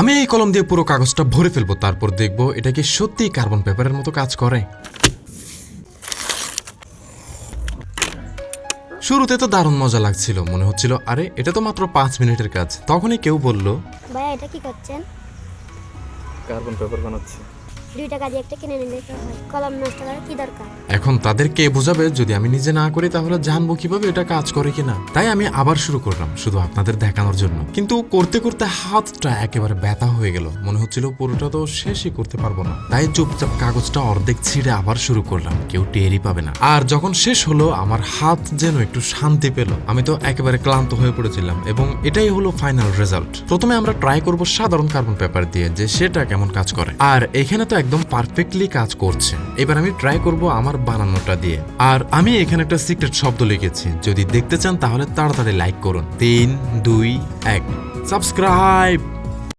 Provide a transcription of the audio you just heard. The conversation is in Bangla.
আমি এই কলম দিয়ে পুরো কাগজটা ভরে ফেলব তারপর দেখব এটা কি সত্যি কার্বন পেপারের মতো কাজ করে। শুরুতে তো দারুণ মজা লাগছিল মনে হচ্ছিল আরে এটা তো মাত্র পাঁচ মিনিটের কাজ। তখনই কেউ বলল ভাইয়া এটা কি করছেন? কার্বন পেপার বানাচ্ছি। দুই টাকা দিয়ে একটা কিনে নিলে কলম নষ্ট করার কি দরকার? এখন তাদের কে বোঝাবে? যদি আমি নিজে না করি, তাহলে জানব কীভাবে এটা কাজ করে কিনা। তাই আমি আবার শুরু করলাম, শুধু আপনাদের দেখানোর জন্য। কিন্তু করতে করতে হাতটা একেবারে ব্যথা হয়ে গেল। মনে হচ্ছিল পুরোটা তো শেষই করতে পারব না। তাই চুপচাপ কাগজটা অর্ধেক ছিঁড়ে আবার শুরু করলাম। কেউ টেরই পাবে না। আর যখন শেষ হলো, আমার হাত যেন একটু শান্তি পেল। আমি তো একেবারে ক্লান্ত হয়ে পড়েছিলাম, এবং এটাই হলো ফাইনাল রেজাল্ট প্রথমে আমরা ট্রাই করব সাধারণ কার্বন পেপার দিয়ে, যে সেটা কেমন কাজ করে। আর এখানে তো একদম পারফেক্টলি কাজ করছে। এবার আমি ট্রাই করব আমার বানানোটা দিয়ে। আর আমি এখানে একটা সিক্রেট শব্দ লিখেছি। যদি দেখতে চান তাহলে তাড়াতাড়ি লাইক করুন। তিন, দুই, এক। সাবস্ক্রাইব